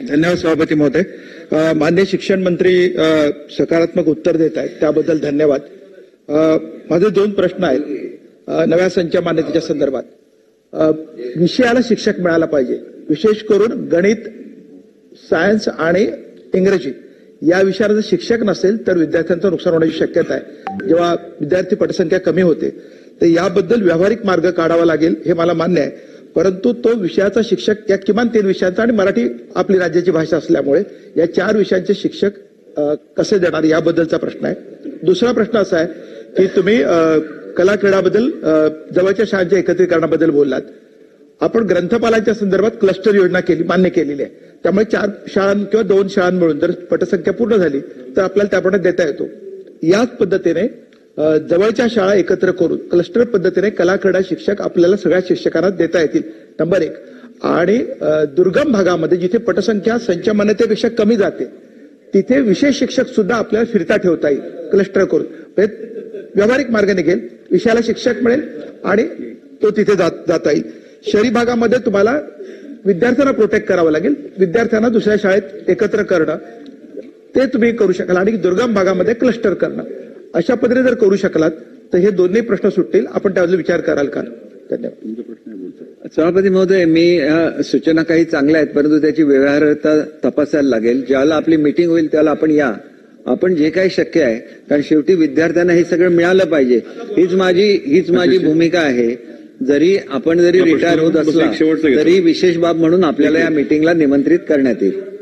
धन्यवाद सभापती महोदय. मान्य शिक्षण मंत्री सकारात्मक उत्तर देत आहेत त्याबद्दल धन्यवाद. माझे दोन प्रश्न आहेत नव्या संच मान्यतेच्या संदर्भात. विषयाला शिक्षक मिळाला पाहिजे विशेष करून गणित सायन्स आणि इंग्रजी. या विषयाला जर शिक्षक नसेल तर विद्यार्थ्यांचं नुकसान होण्याची शक्यता आहे. जेव्हा विद्यार्थी पटसंख्या कमी होते तर याबद्दल व्यावहारिक मार्ग काढावा लागेल हे मला मान्य आहे. परंतु तो विषयाचा शिक्षक या किमान तीन विषयांचा आणि मराठी आपली राज्याची भाषा असल्यामुळे या चार विषयांचे शिक्षक कसे देणार याबद्दलचा प्रश्न आहे. दुसरा प्रश्न असा आहे की तुम्ही कला क्रीडाबद्दल जवळच्या शाळांच्या एकत्रीकरणाबद्दल बोललात. आपण ग्रंथपालांच्या संदर्भात क्लस्टर योजना केली मान्य केलेली आहे. त्यामुळे चार शाळां किंवा दोन शाळां मिळून जर पटसंख्या पूर्ण झाली तर आपल्याला त्याप्रमाणे देता येतो. याच पद्धतीने जवळच्या शाळा एकत्र करून क्लस्टर पद्धतीने कलाक्रीडा शिक्षक आपल्याला सगळ्या शिक्षकांना देता येतील. नंबर एक. आणि दुर्गम भागामध्ये जिथे पटसंख्या संचमान्यतेपेक्षा कमी जाते तिथे विशेष शिक्षक सुद्धा आपल्याला फिरता ठेवता येईल क्लस्टर करून. म्हणजे व्यावहारिक मार्ग निघेल विषयाला शिक्षक मिळेल आणि तो तिथे जात- जाता येईल. शहरी भागामध्ये तुम्हाला विद्यार्थ्यांना प्रोटेक्ट करावं लागेल. विद्यार्थ्यांना दुसऱ्या शाळेत एकत्र करणं ते तुम्ही करू शकाल. आणि दुर्गम भागामध्ये क्लस्टर करणं. अशा पद्धतीने जर करू शकलात तर हे दोन्ही प्रश्न सुटतील. आपण त्याबद्दल विचार कराल का? धन्यवाद. सभापती महोदय मी सूचना काही चांगल्या आहेत परंतु त्याची व्यवहार्यता तपासायला लागेल. ज्याला आपली मिटिंग होईल त्याला आपण या. आपण जे काही शक्य आहे कारण शेवटी विद्यार्थ्यांना हे सगळं मिळालं पाहिजे. हीच माझी हीच माझी भूमिका आहे. जरी आपण जरी हा रिटायर होत असला. तरी विशेष बाब म्हणून आपल्याला या मिटिंगला निमंत्रित करण्यात येईल.